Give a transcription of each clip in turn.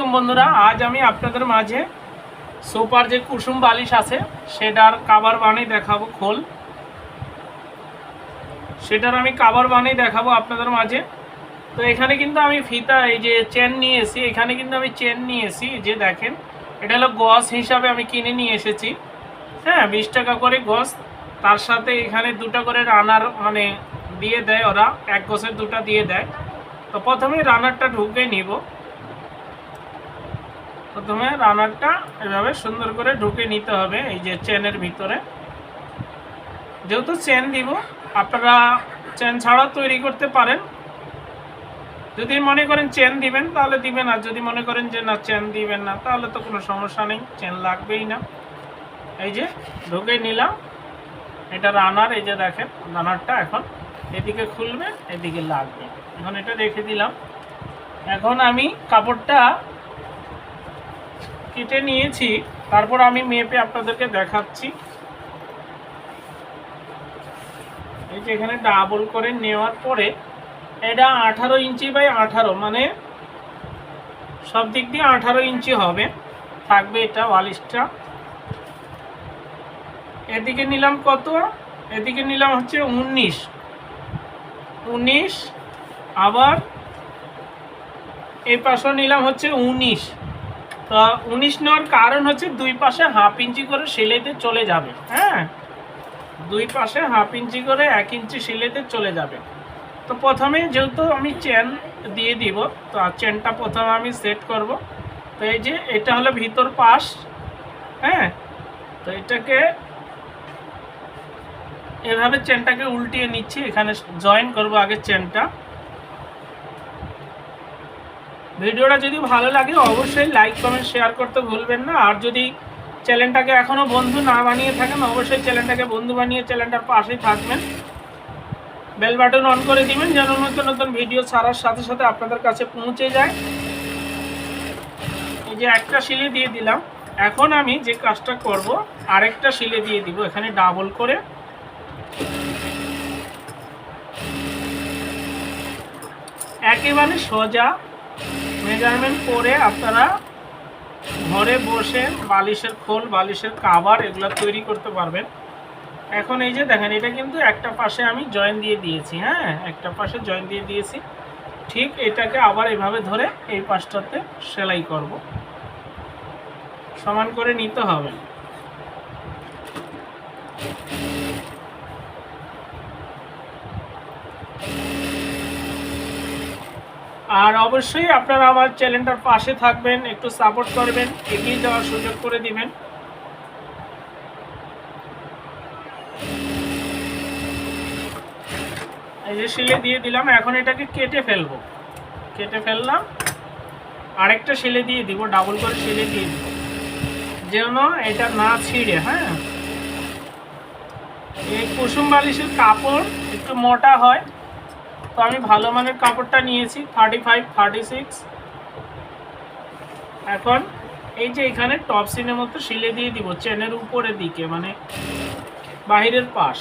বন্ধুরা, আজ আমি আপনাদের মাঝে সুপার যে কুসুম বালিশ আছে, সেটার কাবার বানিয়ে দেখাবো খোল। সেটার আমি কাবার বানিয়ে দেখাবো আপনাদের মাঝে। তো এখানে কিন্তু আমি ফিতা, এই যে চেন নিয়ে এসেছি এখানে কিন্তু আমি চেন নিয়ে এসেছি যে দেখেন, এটা হলো গস হিসাবে আমি কিনে নিয়ে এসেছি। হ্যাঁ বিশ টাকা করে গস, তার সাথে এখানে দুটো করে রানার মানে দিয়ে দেয় ওরা, এক গসের দুটা দিয়ে দেয়। তো প্রথমে রানারটা ঢুকে নিব। প্রথমে রানারটা এভাবে সুন্দর করে ঢুকে নিতে হবে, এই যে চেনের ভিতরে। যেহেতু চেন দিব, আপনারা চেন ছাড়াও তৈরি করতে পারেন। যদি মনে করেন চেন দিবেন, তাহলে দিবেন, আর যদি মনে করেন যে না, চেন দিবেন না, তাহলে তো কোনো সমস্যা নেই, চেন লাগবেই না। এই যে ঢুকে নিলাম, এটা রানার, এই যে দেখেন, রানারটা এখন এদিকে খুলবে, এদিকে লাগবে। এখন এটা রেখে দিলাম। এখন আমি কাপড়টা কেটে নিয়েছি, তারপর আমি মেপে আপনাদেরকে দেখাচ্ছি। এই যে এখানে ডাবল করে নেওয়ার পরে, এটা আঠারো ইঞ্চি বাই আঠারো মানে সব দিক দিয়ে আঠারো ইঞ্চি হবে। থাকবে এটা ওয়ালিশটা। এদিকে নিলাম কত? এদিকে নিলাম হচ্ছে উনিশ। উনিশ, আবার এই পাশেও নিলাম হচ্ছে উনিশ। উনিশ নেওয়ার কারণ হচ্ছে দুই পাশে হাফ ইঞ্চি করে সেলাইতে চলে যাবে হ্যাঁ? দুই পাশে হাফ ইঞ্চি করে এক ইঞ্চি সেলাইতে চলে যাবে। তো প্রথমে যেহেতু আমি চেন দিয়ে দিব, তো চেনটা প্রথমে আমি সেট করব। তো এই যে এটা হলো ভিতর পাশ হ্যাঁ? তো এটাকে এভাবে চেনটাকে উল্টিয়ে নিচ্ছি, এখানে জয়েন করব আগে চেনটা ভিডিওটা যদি ভালো লাগে, অবশ্যই লাইক কমেন্ট শেয়ার করতে ভুলবেন না। আর যদি চ্যানেলটাকে এখনও বন্ধু না বানিয়ে থাকেন, অবশ্যই চ্যানেলটাকে বন্ধু বানিয়ে চ্যানেলটার পাশেই থাকবেন। বেল বাটন অন করে দিবেন, যেন নতুন নতুন ভিডিও ছাড়ার সাথে সাথে আপনাদের কাছে পৌঁছে যায়। এই যে একটা শিলে দিয়ে দিলাম। এখন আমি যে কাজটা করব, আরেকটা শিলে দিয়ে দিব, এখানে ডাবল করে। একেবারে সোজা মেজারমেন্ট করে আপনারা ঘরে বসে বালিশের খোল, বালিশের কাভার এগুলো তৈরি করতে পারবেন। এখন এই যে দেখেন, এটা কিন্তু একটা পাশে আমি জয়েন দিয়ে দিয়েছি হ্যাঁ? একটা পাশে জয়েন দিয়ে দিয়েছি। ঠিক এটাকে আবার এভাবে ধরে এই পাশটাতে সেলাই করব। সমান করে নিতে হবে। আর অবশ্যই আপনারা আমার চ্যানেলটার পাশে থাকবেন, একটু সাপোর্ট করবেন, এগিয়ে যাওয়ার সুযোগ করে দিবেন। এই যে শিলে দিয়ে দিলাম, এখন এটাকে কেটে ফেলব। কেটে ফেললাম, আরেকটা শিলে দিয়ে দিব ডাবল করে শিলে দিয়ে দিব। যেন এটা না ছিঁড়ে হ্যাঁ? এই কুসুম বালিশের কাপড় একটু মোটা হয় তো আমি ভালো মানের কাপড়টা নিয়েছি থার্টি ফাইভ থার্টি সিক্স এখন এই যে এখানে টপ সিনের মতো শিলে দিয়ে দিব, চেনের উপরের দিকে মানে বাহিরের পাশ।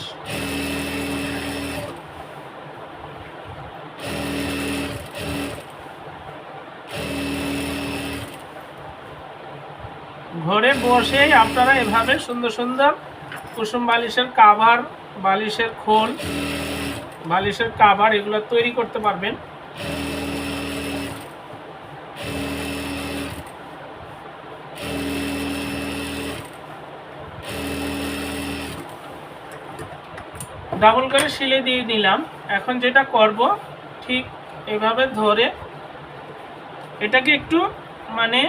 ঘরে বসেই আপনারা এভাবে সুন্দর সুন্দর কুসুম বালিশের কাভার বালিশের খোল বালিশের কাভার এগুলো তৈরি করতে পারবেন। ডাবল করে শিলে দিয়ে দিলাম। এখন যেটা করব, ঠিক এভাবে ধরে এটাকে একটু মানে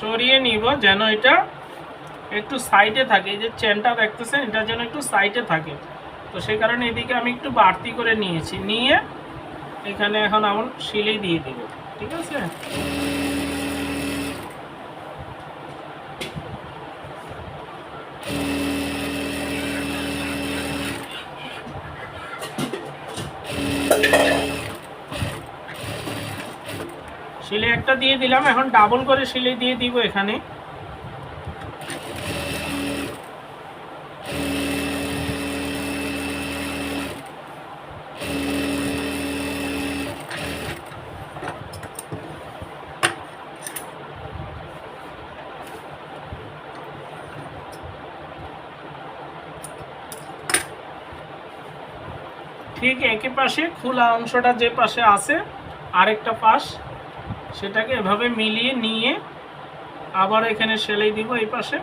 সরিয়ে নিব যেন এটা একটু সাইডে থাকে। এই যে চেনটা দেখতেছেন, এটা যেন একটু সাইডে থাকে। তো সেই কারণে এদিকে আমি একটু বাড়তি করে নিয়েছি। নিয়ে এখানে এখন আমার শিলেই দিয়ে দিব, ঠিক আছে? শিলে একটা দিয়ে দিলাম, এখন ডাবল করে শিলে দিয়ে দিব এখানে। ঠিক একই পাশে খোলা অংশটা যে পাশে আছে, আরেকটা পাশ, সেটাকে এভাবে মিলিয়ে নিয়ে আবার এখানে সেলাই দিব এই পাশে।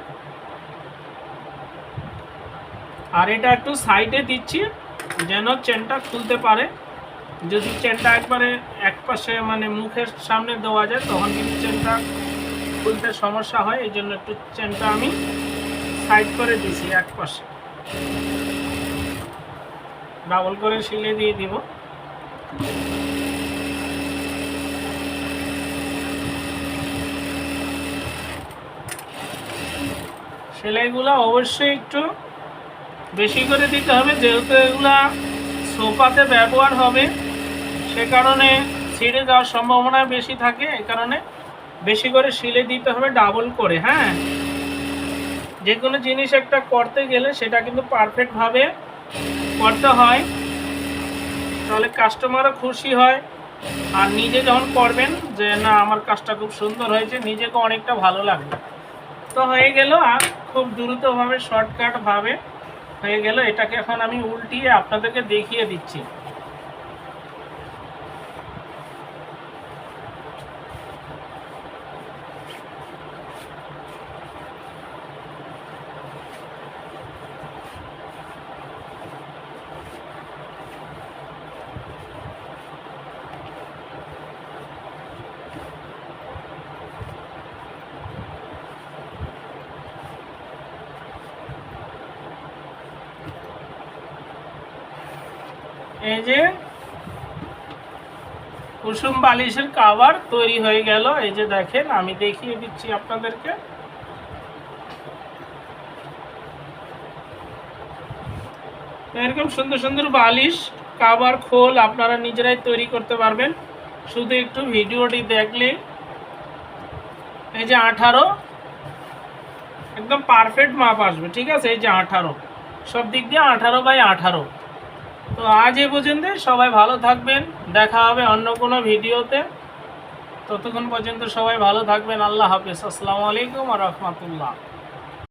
আর এটা একটু সাইডে দিচ্ছি, যেন চেনটা খুলতে পারে। যদি চেনটা একবারে এক পাশে মানে মুখের সামনে দেওয়া যায়, তখন কিন্তু চেনটা খুলতে সমস্যা হয়, এই জন্য একটু চেনটা আমি সাইড করে দিছি এক পাশে। ডাবল করে সিলে দিয়ে দিব। সেলাইগুলো অবশ্যই একটু বেশি করে দিতে হবে, যেহেতু এগুলা সোফাতে ব্যবহার হবে, সে কারণে ছিঁড়ে যাওয়ার সম্ভাবনা বেশি থাকে, এ কারণে বেশি করে সিলে দিতে হবে ডাবল করে হ্যাঁ? যে কোনো জিনিস একটা করতে গেলে সেটা কিন্তু পারফেক্টভাবে করতে হয়, তাহলে কাস্টমারও খুশি হয়। আর নিজে যখন করবেন যে, না, আমার কাজটা খুব সুন্দর হয়েছে, নিজেকে অনেকটা ভালো লাগবে। তো হয়ে গেল, আর খুব দ্রুতভাবে শর্টকাটভাবে হয়ে গেল। এটাকে এখন আমি উল্টিয়ে আপনাদেরকে দেখিয়ে দিচ্ছি। এই যে কুসুম বালিশের কাভার তৈরি হয়ে গেল। এই যে দেখেন, আমি দেখিয়ে দিচ্ছি আপনাদেরকে। এরকম সুন্দর সুন্দর বালিশ কাভার খোল আপনারা নিজেরাই তৈরি করতে পারবেন। শুধু একটু ভিডিওটি দেখলে। এই যে আঠারো, একদম পারফেক্ট মাপ আসবে, ঠিক আছে? এই যে আঠারো, সব দিক দিয়ে আঠারো বাই আঠারো। তো আজ এ পর্যন্ত সবাই ভালো থাকবেন। দেখা হবে অন্য কোনো ভিডিওতে। ততক্ষণ পর্যন্ত সবাই ভালো থাকবেন। আল্লাহ হাফিজ। আসসালামু আলাইকুম আর রহমতুল্লাহ।